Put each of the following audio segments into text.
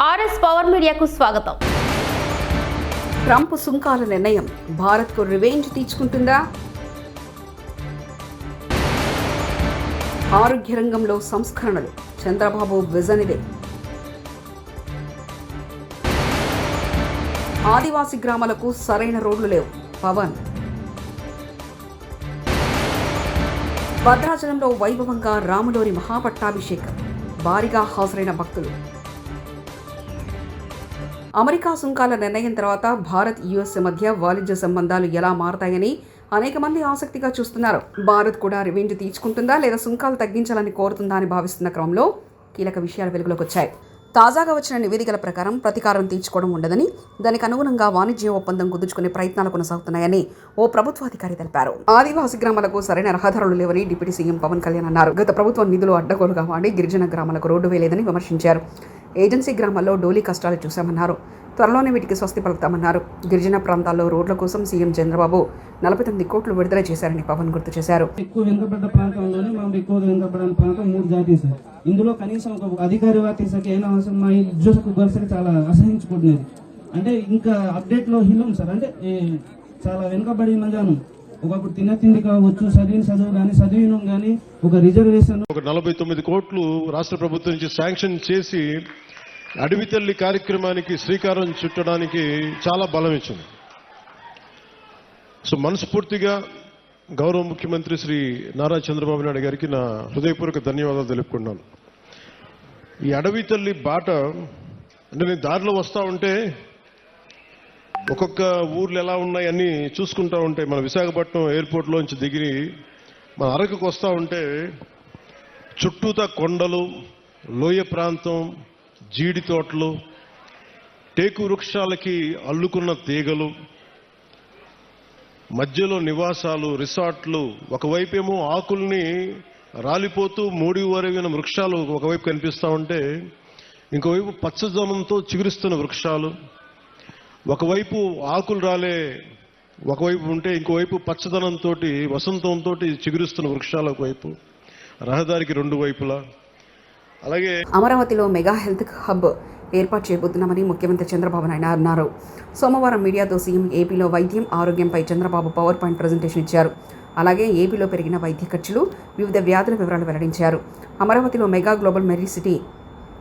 RS power మీడియాకు స్వాగతం. Trump సుంకాల నిర్ణయం. భారత్కు రివెంజ్ తీర్చుకుంటుందా? ఆరోగ్య రంగంలో సంస్కరణలు. చంద్రబాబు విజన్ ఇదే ఆదివాసి గ్రామాలకు సరైన రోడ్లు లేవు. పవన్. భద్రాచలంలో వైభవంగా రాములోని మహాపట్టాభిషేకం. భారీగా హాజరైన భక్తులు. అమెరికా సుంకాల నిర్ణయం తర్వాత భారత్ యుఎస్ మధ్య వాణిజ్య సంబంధాలు ఎలా మారతాయని అనేక మంది ఆసక్తిగా చూస్తున్నారు. భారత్ కూడా రివెంజ్ తీర్చుకుంటుందా లేదా సుంకాలు తగ్గించాలని కోరుతుందా అని భావిస్తున్న క్రమంలో కీలక విషయాలు వెలుగులోకి వచ్చాయి. తాజాగా వచ్చిన నివేదికల ప్రకారం ప్రతీకారం తీర్చుకోవడం ఉండదని దానికి అనుగుణంగా వాణిజ్య ఒప్పందం కుదుర్చుకునే ప్రయత్నాలు కొనసాగుతున్నాయని ఓ ప్రభుత్వాధికారి తెలిపారు. ఆదివాసి గ్రామాలకు సరైన రహదారులు లేవని డిప్యూటీ సీఎం పవన్ కళ్యాణ్ అన్నారు. గత ప్రభుత్వం నిధులు అడ్డగోలుగా వాడి గిరిజన గ్రామాలకు రోడ్డు వేయలేదని విమర్శించారు. ఏజెన్సీ గ్రామాల్లో డోలీ కష్టాలు చూశామన్నారు. త్వరలోనే వీటికి స్వస్తి పలుకుతామన్నారు. గిరిజన ప్రాంతాల్లో రోడ్ల కోసం సీఎం చంద్రబాబు నలభై తొమ్మిది కోట్లు విడుదల చేశారని పవన్ గుర్తు చేశారు. ఎక్కువ వెనుకబడ్డ ప్రాంతంలోనే మనం ఎక్కువ వెనుకబడిన ప్రాంతం మూడు జాతీయ సార్ ఇందులో కనీసం ఒక అధికారి వాతీసకి అయినా అవసరం మా ఉద్యోగకు పరిస్థితి చాలా అసహించుకుంటున్నది అంటే ఇంకా అప్డేట్లో హిలం సార్. అంటే ఏ, చాలా వెనుకబడిన గాను ఒకప్పుడు తిన్న తిండి కావచ్చు చదివిన చదువు కానీ చదివిన కానీ ఒక రిజర్వేషన్. ఒక నలభై తొమ్మిది కోట్లు రాష్ట్ర ప్రభుత్వం నుంచి శాంక్షన్ చేసి అడవి తల్లి కార్యక్రమానికి శ్రీకారం చుట్టడానికి చాలా బలం ఇచ్చింది. సో మనస్ఫూర్తిగా గౌరవ ముఖ్యమంత్రి శ్రీ నారా చంద్రబాబు నాయుడు గారికి నా హృదయపూర్వక ధన్యవాదాలు తెలుపుకున్నాను ఈ అడవి తల్లి బాట అంటే నేను దారిలో వస్తూ ఉంటే ఒక్కొక్క ఊర్లు ఎలా ఉన్నాయి అన్ని చూసుకుంటా ఉంటే మన విశాఖపట్నం ఎయిర్పోర్ట్లోంచి దిగి మన అరకుకు వస్తూ ఉంటే చుట్టూతా కొండలు లోయ ప్రాంతం జీడి తోటలు టేకు వృక్షాలకి అల్లుకున్న తీగలు మధ్యలో నివాసాలు రిసార్ట్లు ఒకవైపేమో ఆకుల్ని రాలిపోతూ మూడి వరగిన వృక్షాలు ఒకవైపు కనిపిస్తూ ఉంటే ఇంకోవైపు పచ్చదనంతో చిగురిస్తున్న వృక్షాలు ఒకవైపు ఆకులు రాలే ఒకవైపు ఉంటే ఇంకోవైపు పచ్చదనంతో వసంతంతో చిగురిస్తున్న వృక్షాలు ఒకవైపు రహదారికి రెండు వైపులా. అలాగే అమరావతిలో మెగా హెల్త్ హబ్ ఏర్పాటు చేయబోతున్నామని ముఖ్యమంత్రి చంద్రబాబు నాయుడు అన్నారు. సోమవారం మీడియాతో సీఎం ఏపీలో వైద్యం ఆరోగ్యంపై చంద్రబాబు పవర్ పాయింట్ ప్రజెంటేషన్ ఇచ్చారు. అలాగే ఏపీలో పెరిగిన వైద్య ఖర్చులు వివిధ వ్యాధుల వివరాలు వెల్లడించారు. అమరావతిలో మెగా గ్లోబల్ మెరీ సిటీ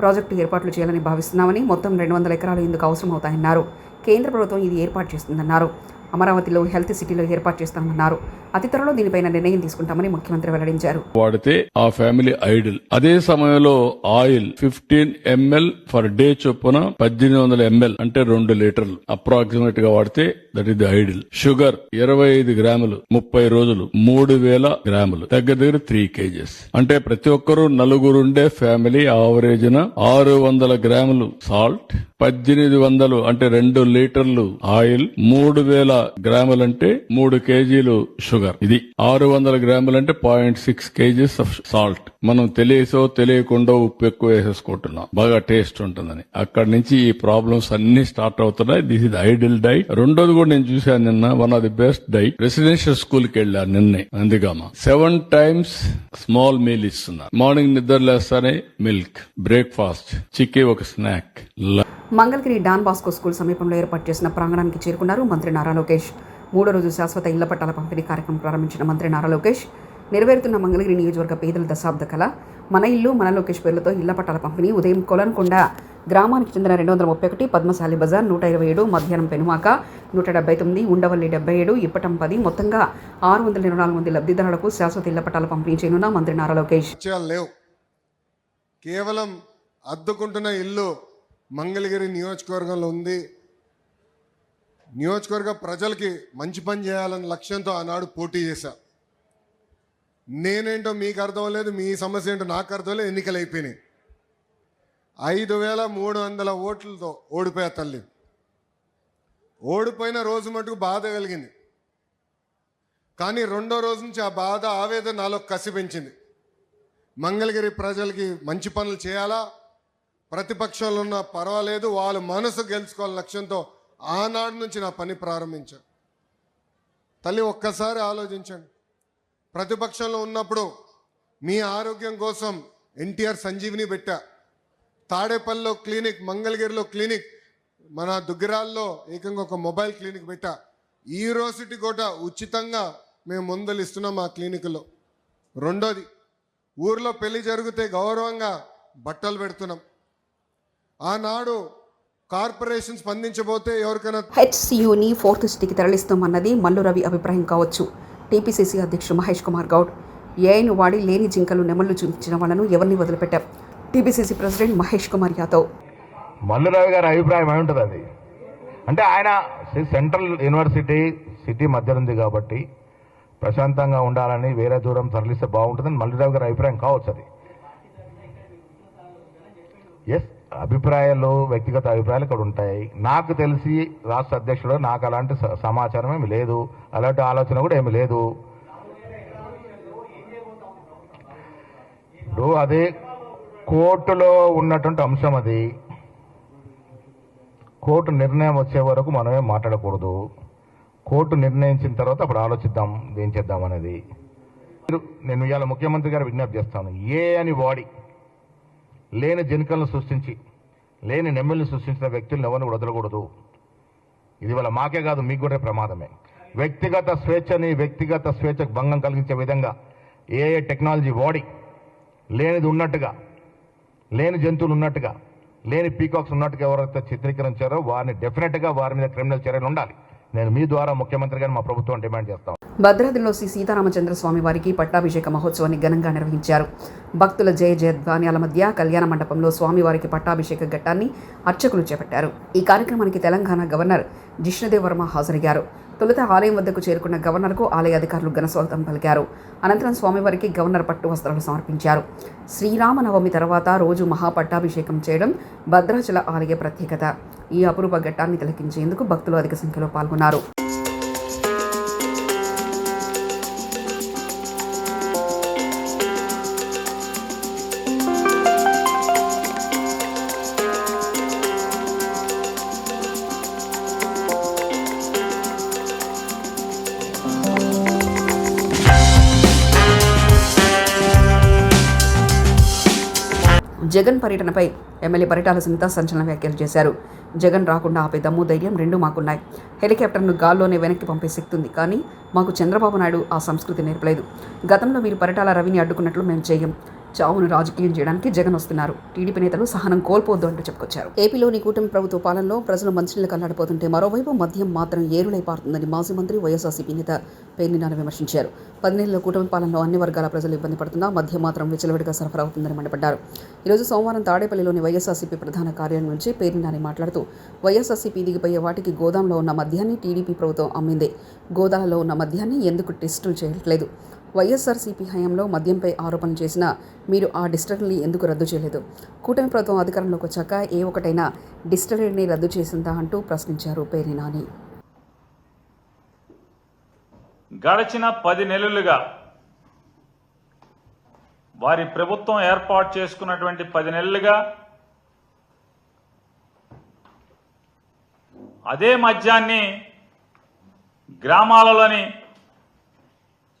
ప్రాజెక్టు ఏర్పాట్లు చేయాలని భావిస్తున్నామని మొత్తం రెండు వందల ఎకరాలు ఇందుకు అవసరమవుతాయన్నారు. కేంద్ర ప్రభుత్వం ఇది ఏర్పాటు చేస్తుందన్నారు. అమరావతిలో హెల్త్ సిటీలో ఏర్పాటు చేస్తామన్నారు. అతి త్వరలో దీనిపైన నిర్ణయం తీసుకుంటామని ముఖ్యమంత్రి వెల్లడించారు. వాడితే ఆ ఫ్యామిలీ ఐడిల్. అదే సమయంలో oil fifteen ML per day చొప్పున పద్దెనిమిది వందల ఎంఎల్ అంటే రెండు లీటర్లు. అప్రాక్సిమేట్గా వాడితే దట్ ఇది ఐడిల్ షుగర్ ఇరవై ఐదు గ్రాములు ముప్పై రోజులు మూడు వేల గ్రాములు. దగ్గర దగ్గర త్రీ కేజెస్. అంటే ప్రతి ఒక్కరూ నలుగురుండే ఫ్యామిలీ ఆవరేజ్ ఆరు వందల గ్రాములు సాల్ట్ పద్దెనిమిది వందలు అంటే రెండు లీటర్లు ఆయిల్ మూడు వేల గ్రాములు అంటే మూడు కేజీలు షుగర్. ఇది ఆరు వందల గ్రాములు అంటే point six KGs of salt. మనం తెలియసో తెలియకుండా ఉప్పు ఎక్కువ వేసేసుకుంటున్నాం. బాగా టేస్ట్ ఉంటుందని. అక్కడి నుంచి ఈ ప్రాబ్లమ్స్ అన్ని స్టార్ట్ అవుతున్నాయి. దిస్ ఇది ఐడిల్ డైట్. రెండోది కూడా నేను చూశాను నిన్న. One of the best diet. Residential స్కూల్కి వెళ్ళాను నిన్నే. అందుకమా. సెవెన్ టైమ్స్ స్మాల్ మీల్ ఇస్తున్నారు. మార్నింగ్ నిద్ర లేస్తానే మిల్క్. బ్రేక్ఫాస్ట్. చిక్కీ ఒక snack. Mangalagiri Don Bosco school సమీపంలో ఏర్పాటు చేసిన ప్రాంగణానికి చేరుకున్నారు మంత్రి నారా లోకేష్. మూడో రోజు శాశ్వత ఇళ్ళ పట్టాల పంపిణీ కార్యక్రమం ప్రారంభించిన మంత్రి నారా లోకేష్ నెరవేరుతున్న మంగళగిరి నియోజకవర్గ పేదల దశాబ్ద కళ మన ఇల్లు మన లోకేష్ పేర్లతో ఇళ్ళ పట్టాల పంపిణీ ఉదయం కొలనుకొండ గ్రామానికి చెందిన రెండు వందల ముప్పై ఒకటి పద్మశాలి బజార్ నూట ఇరవై ఏడు మధ్యాహ్నం పెనుమాక నూట డెబ్బై తొమ్మిది ఉండవల్లి డెబ్బై ఏడు ఇప్పటం పది మొత్తంగా ఆరు వందల ఇరవై నాలుగు మంది లబ్ధిదారులకు శాశ్వత ఇళ్ళ పట్టాల పంపిణీ చేయనున్న మంత్రి నారా లోకేష్. కేవలం అద్దుకుంటున్న ఇల్లు మంగళగిరి నియోజకవర్గంలో ఉంది. నియోజకవర్గ ప్రజలకి మంచి పని చేయాలన్న లక్ష్యంతో ఆనాడు పోటీ చేశా. నేనేంటో మీకు అర్థం లేదు మీ సమస్య ఏంటో నాకు అర్థం లేదు ఎన్నికలు అయిపోయినాయి. ఐదు వేల మూడు వందల ఓట్లతో ఓడిపోయా తల్లి. ఓడిపోయిన రోజు మటుకు బాధ కలిగింది. కానీ రెండో రోజు నుంచి ఆ బాధ ఆవేదన నాలో కసి పెంచింది. మంగళగిరి ప్రజలకి మంచి పనులు చేయాలా? ప్రతిపక్షంలో ఉన్న పర్వాలేదు వాళ్ళ మనసు గెలుచుకోవాలని లక్ష్యంతో ఆనాడు నుంచి నా పని ప్రారంభించాను. తల్లి ఒక్కసారి ఆలోచించండి. ప్రతిపక్షంలో ఉన్నప్పుడు మీ ఆరోగ్యం కోసం ఎన్టీఆర్ సంజీవిని పెట్టా. తాడేపల్లిలో క్లినిక్ మంగళగిరిలో క్లినిక్ మన దుగ్గిరాల్లో ఏకంగా ఒక మొబైల్ క్లినిక్ పెట్టా. ఈ రోజుటి కూడా ఉచితంగా మేము ముందలు ఇస్తున్నాం ఆ క్లినిక్లో. రెండోది ఊర్లో పెళ్ళి జరిగితే గౌరవంగా బట్టలు పెడుతున్నాం. ఆనాడు కార్పొరేషన్ స్పందించబోతే ఎవరికైనా హెచ్సియుని ఫోర్త్ సిటీకి తరలిస్తామన్నది మల్లు రవి అభిప్రాయం కావచ్చు. టీపీసీసీ అధ్యక్షుడు మహేష్ కుమార్ గౌడ్ ఏఐను వాడి లేని జింకలు నెమళ్ళు చూపించిన వాళ్ళను ఎవరిని వదిలిపెట్టారు టీపీసీసీ ప్రెసిడెంట్ మహేష్ కుమార్ యాదవ్. మల్లురావు గారి అభిప్రాయం ఏమి ఉంటుంది అది? అంటే ఆయన సెంట్రల్ యూనివర్సిటీ సిటీ మధ్య ఉంది కాబట్టి ప్రశాంతంగా ఉండాలని వేరే దూరం తరలిస్తే బాగుంటుందని మల్లురావు గారి అభిప్రాయం కావచ్చు అది. ఎస్ అభిప్రాయాలు వ్యక్తిగత అభిప్రాయాలు ఇక్కడ ఉంటాయి. నాకు తెలిసి రాష్ట్ర అధ్యక్షుడు నాకు అలాంటి స- సమాచారం ఏమి లేదు. అలాంటి ఆలోచన కూడా ఏమి లేదు. ఇప్పుడు అదే కోర్టులో ఉన్నటువంటి అంశం అది. కోర్టు నిర్ణయం వచ్చే వరకు మనమే మాట్లాడకూడదు. కోర్టు నిర్ణయించిన తర్వాత అప్పుడు ఆలోచిద్దాం ఏం చేద్దాం అనేది. నేను ఇవాళ ముఖ్యమంత్రి గారు విజ్ఞప్తి చేస్తాను. ఏ అని వాడి లేని జనికలను సృష్టించి లేని నెమ్మల్ని సృష్టించిన వ్యక్తులను ఎవరిని కూడా వదలకూడదు. ఇది వల్ల మాకే కాదు మీకు కూడా ప్రమాదమే. వ్యక్తిగత స్వేచ్ఛని వ్యక్తిగత స్వేచ్ఛకు భంగం కలిగించే విధంగా ఏ ఏ టెక్నాలజీ వాడి లేనిది ఉన్నట్టుగా లేని జంతువులు ఉన్నట్టుగా లేని పీకాక్స్ ఉన్నట్టుగా ఎవరైతే చిత్రీకరించారో వారిని డెఫినెట్గా వారి మీద క్రిమినల్ చర్యలు ఉండాలి. నేను మీ ద్వారా ముఖ్యమంత్రి గారిని మా ప్రభుత్వం డిమాండ్ చేస్తాం భద్రాద్రిలో శ్రీ సీతారామచంద్ర స్వామి వారికి పట్టాభిషేక మహోత్సవాన్ని ఘనంగా నిర్వహించారు. భక్తుల జయ జయధ్వాన్యాల మధ్య కళ్యాణ మండపంలో స్వామివారికి పట్టాభిషేక ఘట్టాన్ని అర్చకులు చేపట్టారు. ఈ కార్యక్రమానికి తెలంగాణ గవర్నర్ జిష్ణుదేవర్మ హాజరయ్యారు. తొలుత ఆలయం వద్దకు చేరుకున్న గవర్నర్కు ఆలయ అధికారులు ఘనస్వాగతం పలికారు. అనంతరం స్వామివారికి గవర్నర్ పట్టు వస్త్రాలు సమర్పించారు. శ్రీరామనవమి తర్వాత రోజు మహాపట్టాభిషేకం చేయడం భద్రాచల ఆలయ ప్రత్యేకత. ఈ అపురూప ఘట్టాన్ని తిలకించేందుకు భక్తులు అధిక సంఖ్యలో పాల్గొన్నారు. జగన్ పర్యటనపై ఎమ్మెల్యే పరిటాల సునీత సంచలన వ్యాఖ్యలు చేశారు. జగన్ రాకుండా ఆపే దమ్ము ధైర్యం రెండూ మాకున్నాయి. హెలికాప్టర్ను గాల్లోనే వెనక్కి పంపే శక్తి ఉంది కానీ మాకు చంద్రబాబు నాయుడు ఆ సంస్కృతి నేర్పలేదు. గతంలో మీరు పరిటాల రవిని అడ్డుకున్నట్లు మేము చేయం చావును రాజకీయం చేయడానికి జగన్ వస్తున్నారు. టీడీపీ నేతలు సహనం కోల్పోద్దు అంటూ చెప్పుకొచ్చారు. ఏపీలోని కూటమి ప్రభుత్వ పాలనలో ప్రజలు మంచినీళ్ళు కల్లాడిపోతుంటే మరోవైపు మద్యం మాత్రం ఏరులై పారుతుందని మాజీ మంత్రి వైఎస్ఆర్సీపీ నేత పేర్నినాని విమర్శించారు. పదినేళ్ళ కూటమి పాలనలో అన్ని వర్గాల ప్రజలు ఇబ్బంది పడుతున్నా మద్యం మాత్రం విచలవిడిగా సరఫరా అవుతుందని మండిపడ్డారు. ఈరోజు సోమవారం తాడేపల్లిలోని వైఎస్ఆర్సీపీ ప్రధాన కార్యాలయం నుంచి పేర్నినాని మాట్లాడుతూ వైఎస్ఆర్సీపీ దిగిపోయే వాటికి గోదాంలో ఉన్న మద్యాన్ని టీడీపీ ప్రభుత్వం అమ్మింది. గోదాలలో ఉన్న మద్యాన్ని ఎందుకు టెస్టులు చేయట్లేదు? వైఎస్ఆర్సీపీ హయాంలో మద్యంపై ఆరోపణలు చేసినా మీరు ఆ డిస్టరీని ఎందుకు రద్దు చేయలేదు? కూటమి ప్రభుత్వం అధికారంలోకి వచ్చాక ఏ ఒకటైనా డిస్టరీని రద్దు చేసిందా అంటూ ప్రశ్నించారు పేరి నాని. గడిచిన పది నెలలుగా వారి ప్రభుత్వం ఏర్పాటు చేసుకున్నటువంటి పది నెలలుగా అదే మద్యాన్ని గ్రామాలలోని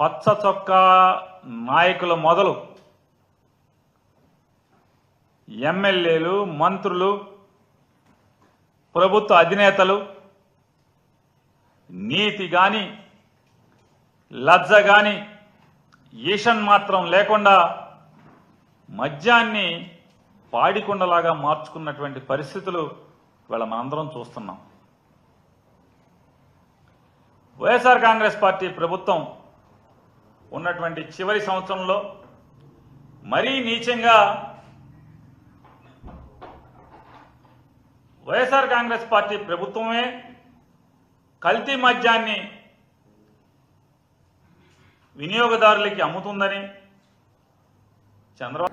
పచ్చ చొక్కా నాయకుల మొదలు ఎమ్మెల్యేలు మంత్రులు ప్రభుత్వ అధినేతలు నీతి కానీ లజ్జ గాని ఈషన్ మాత్రం లేకుండా మద్యాన్ని పాడికొండలాగా మార్చుకున్నటువంటి పరిస్థితులు ఇవాళ మనందరం చూస్తున్నాం. వైఎస్ఆర్ కాంగ్రెస్ పార్టీ ప్రభుత్వం ఉన్నటువంటి చివరి సంవత్సరంలో మరీ నీచంగా వైఎస్ఆర్ కాంగ్రెస్ పార్టీ ప్రభుత్వమే కల్తీ మద్యాన్ని వినియోగదారులకి అమ్ముతుందని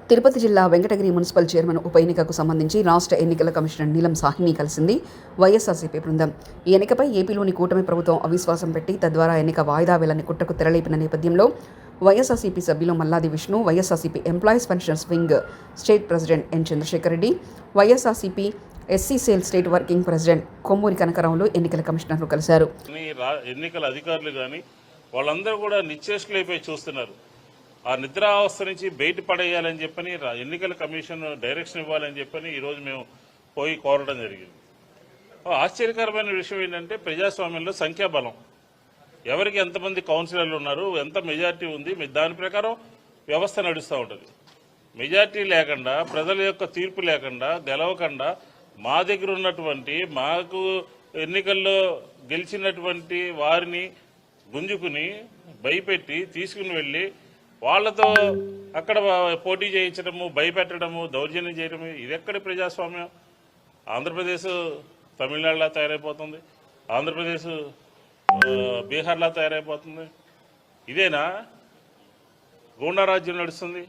తిరుపతి జిల్లా వెంకటగిరి మున్సిపల్ చైర్మన్ ఉప ఎన్నికకు సంబంధించి రాష్ట్ర ఎన్నికల కమిషనర్ నీలం సాహ్ని కలిసింది వైఎస్ఆర్సీపీ బృందం. ఈ ఎన్నికపై ఏపీలోని కూటమి ప్రభుత్వం అవిశ్వాసం పెట్టి తద్వారా ఎన్నిక వాయిదా వేలని కుట్రకు తెరలేపిన నేపథ్యంలో వైఎస్ఆర్సీపీ సభ్యులు Malladi Vishnu YSRCP employees pensions wing state president N Chandrashekar Reddy YSRCP SC cell state working president Kommuri కనకరావులు ఎన్నికల కమిషనర్ను కలిశారు. ఎన్నికల అధికారులు కానీ వాళ్ళందరూ కూడా నిశ్చేష్టులైపోయి చూస్తున్నారు. ఆ నిద్రావస్థ నుంచి బయటపడేయాలని చెప్పని ఎన్నికల కమిషన్ డైరెక్షన్ ఇవ్వాలని చెప్పని ఈరోజు మేము పోయి కోరడం జరిగింది. ఆశ్చర్యకరమైన విషయం ఏంటంటే ప్రజాస్వామ్యంలో సంఖ్యాబలం. ఎవరికి ఎంతమంది కౌన్సిలర్లు ఉన్నారు ఎంత మెజార్టీ ఉంది మీ దాని ప్రకారం వ్యవస్థ నడుస్తూ ఉంటుంది. మెజార్టీ లేకుండా ప్రజల యొక్క తీర్పు లేకుండా గెలవకుండా మా దగ్గర ఉన్నటువంటి మాకు ఎన్నికల్లో గెలిచినటువంటి వారిని గుంజుకుని భయపెట్టి తీసుకుని వెళ్ళి వాళ్ళతో అక్కడ పోటీ చేయించడము భయపెట్టడము దౌర్జన్యం చేయడము ఇది ఎక్కడ ప్రజాస్వామ్యం? ఆంధ్రప్రదేశ్ తమిళనాడులా తయారైపోతుంది. ఆంధ్రప్రదేశ్ బీహార్లా తయారైపోతుంది. ఇదేనా? గూండారాజ్యం నడుస్తుంది.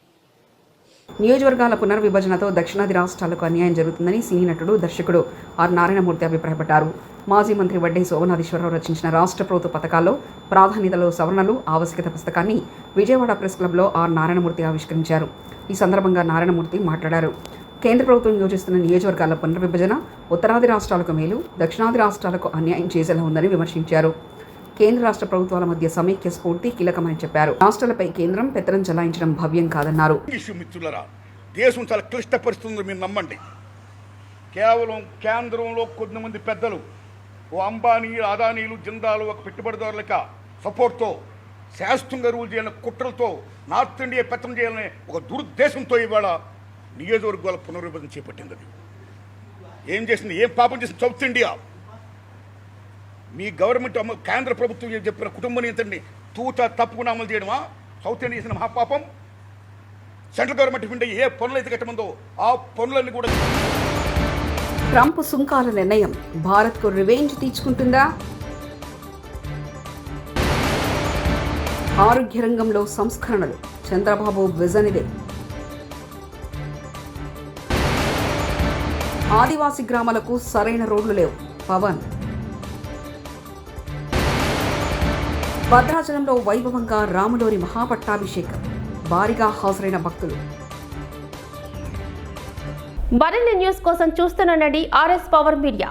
నియోజకవర్గాల పునర్విభజనతో దక్షిణాది రాష్ట్రాలకు అన్యాయం జరుగుతుందని సినీ నటుడు దర్శకుడు ఆర్. నారాయణమూర్తి అభిప్రాయపడ్డారు. మాజీ మంత్రి వడ్డే సోమనాథేశ్వరరావు రచించిన రాష్ట్ర ప్రభుత్వ పథకాల్లో ప్రాధాన్యతలో సవరణలు ఆవశ్యకత పుస్తకాన్ని విజయవాడ ప్రెస్ క్లబ్లో ఆర్. నారాయణమూర్తి ఆవిష్కరించారు. ఈ సందర్భంగా నారాయణమూర్తి మాట్లాడారు. కేంద్ర ప్రభుత్వం యోచిస్తున్న నియోజకవర్గాల పునర్విభజన ఉత్తరాది రాష్ట్రాలకు మేలు దక్షిణాది రాష్ట్రాలకు అన్యాయం చేసేలా ఉందని విమర్శించారు. కేంద్ర రాష్ట్ర ప్రభుత్వాల మధ్య సమైక్య స్ఫూర్తి కీలకమని చెప్పారు. రాష్ట్రాలపై కేంద్రం పెత్తనం చెలాయించడం భవ్యం కాదన్నారు. మిత్రులరా దేశం చాలా క్లిష్ట పరిస్థితుంది మీరు నమ్మండి. కేవలం కేంద్రంలో కొద్దిమంది పెద్దలు ఓ అంబానీ అదానీలు జిందాలు ఒక పెట్టుబడిదారులక సపోర్ట్తో శాస్త్రంగా రూల్ చేయాలని కుట్రలతో నార్త్ ఇండియా పెత్తనం చేయాలనే ఒక దురుద్దేశంతో ఇవాళ నియోజకవర్గాల పునర్విభజన చేపట్టింది అది. ఏం చేసింది? ఏం పాపం చేసింది సౌత్ ఇండియా? మీ గవర్నమెంట్ కేంద్ర ప్రభుత్వం చెప్పిన కుటుంబ నియంత్రణని తూచ తప్పకుండా అమలు చేయడమా? సౌత్ ఇండియా చేసిన మహాపాపం? సెంట్రల్ గవర్నమెంట్ ఉండే ఏ పనులు అయితే కట్టమందో ఆ పనులన్నీ కూడా ట్రంప్ సుంకాల నిర్ణయం భారత్కు రివెంజ్ తీర్చుకుంటుందా? ఆరోగ్య రంగంలో సంస్కరణలు చంద్రబాబు విజన్ ఇదే ఆదివాసీ గ్రామాలకు సరైన రోడ్లు లేవు. పవన్ భద్రాచలంలో వైభవంగా రాములోని మహాపట్టాభిషేకం. భారీగా హాజరైన భక్తులు. మరిన్ని న్యూస్ కోసం చూస్తున్న ఆర్ఎస్ పవర్ మీడియా.